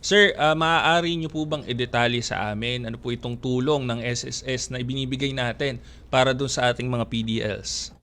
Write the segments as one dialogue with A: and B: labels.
A: Sir, ah, maaari niyo po bang i-detalye sa amin ano po itong tulong ng SSS na ibinibigay natin para dun sa ating mga PDLs?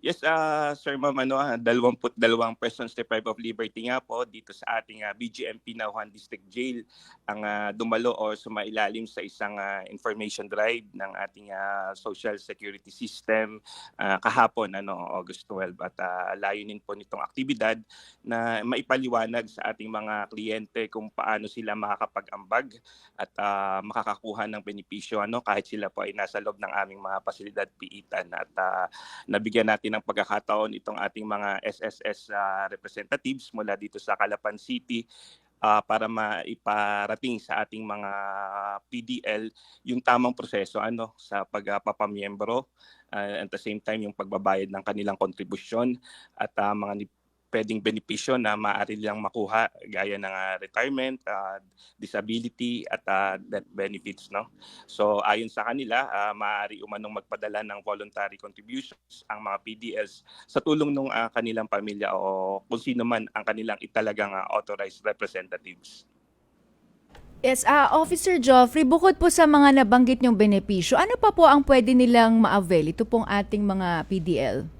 B: Yes, ah Sir Ma'am, ano, ah, 22 persons deprived of liberty nga po dito sa ating ah, BGMP Nauhan District Jail ang ah, dumalo o sumailalim sa isang ah, information drive ng ating ah, social security system ah, kahapon, ano, August 12. At ah, layunin po nitong aktibidad na maipaliwanag sa ating mga kliyente kung paano sila makakapag-ambag at ah, makakakuha ng benepisyo ano, kahit sila po ay nasa loob ng aming mga pasilidad piitan at ah, nabigyan natin ng pagkakataon itong ating mga SSS ah, representatives mula dito sa Calapan City ah, para maiparating sa ating mga PDL yung tamang proseso ano sa pagpapamiyembro ah, at the same time yung pagbabayad ng kanilang kontribusyon at ah, mga pwedeng benepisyo na maaari nilang makuha gaya ng ah, retirement, ah, disability at ah, death benefits no. So ayon sa kanila, ah, maaari umanong magpadala ng voluntary contributions ang mga PDLs sa tulong ng kanilang pamilya o kung sino man ang kanilang italagang ah, authorized representatives.
C: Yes, ah Officer Joffrey, bukod po sa mga nabanggit niyong benepisyo, ano pa po ang pwede nilang ma-avail? Ito pong ating mga PDL.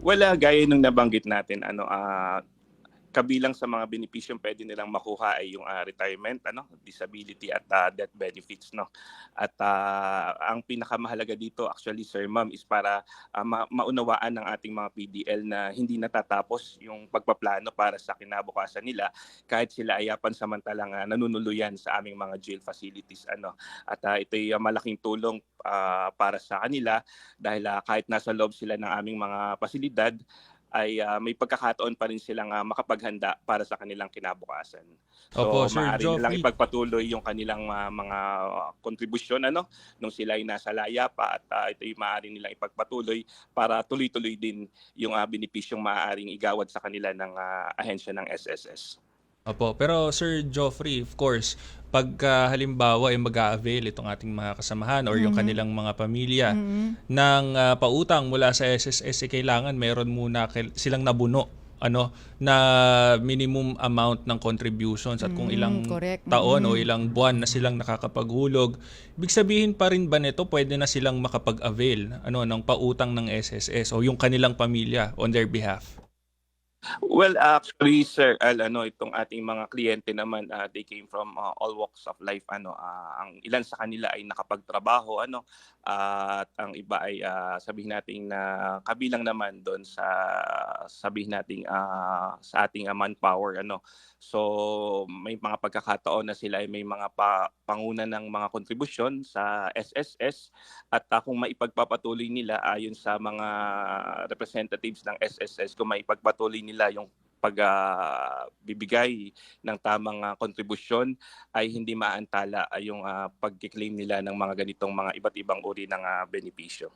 B: Wala gaya nung nabanggit natin ano ah kabilang sa mga benepisyo pwede nilang makuha ay yung ah, retirement ano disability at ah, death benefits no? At ah, ang pinakamahalaga dito actually sir ma'am is para ah, ma- maunawaan ng ating mga PDL na hindi natatapos yung pagpaplano para sa kinabukasan nila kahit sila ay pansamantalang ah, nanunuluyan sa aming mga jail facilities ano? At ah, ito ay ah, malaking tulong ah, para sa kanila dahil ah, kahit nasa loob sila ng aming mga pasilidad ay ah, may pagkakataon pa rin silang ah, makapaghanda para sa kanilang kinabukasan. So
A: Opo, Sir
B: maaari nilang
A: Joffrey.
B: ipagpatuloy yung kanilang ah, mga kontribusyon ano nung sila ay nasa laya pa at ah, ito ay maaari nilang ipagpatuloy para tuloy-tuloy din yung ah, benepisyong maaaring igawad sa kanila ng ah, ahensya ng SSS.
A: Opo, pero Sir Joffrey, of course, pagka halimbawa ay mag-a-avail itong ating mga kasamahan or yung kanilang mga pamilya ng ah, pautang mula sa SSS, eh, kailangan meron muna silang nabuno ano na minimum amount ng contributions at kung
C: Mm,
A: ilang
C: correct.
A: taon o
C: Mm.
A: ilang buwan na silang nakakapaghulog ibig sabihin pa rin ba nito pwede na silang makapag-avail ano ng pautang ng SSS o yung kanilang pamilya on their behalf
B: Well, actually, sir, Al, ano, itong ating mga kliyente naman, ah, they came from ah, all walks of life. Ano, ah, ang ilan sa kanila ay nakapagtrabaho, ano, at ang iba ay ah, sabihin nating na kabilang naman doon sa sabihin nating ah, sa ating ah, manpower, ano. So, may mga pagkakataon na sila ay may mga pa, panguna ng mga kontribusyon sa SSS at ah, kung maipagpapatuloy nila ayon sa mga representatives ng SSS kung maipagpatuloy nila yung pagbibigay ng tamang ah, kontribusyon ay hindi maantala ay yung ah, pagkiklaim nila ng mga ganitong mga iba't ibang uri ng ah, benepisyo.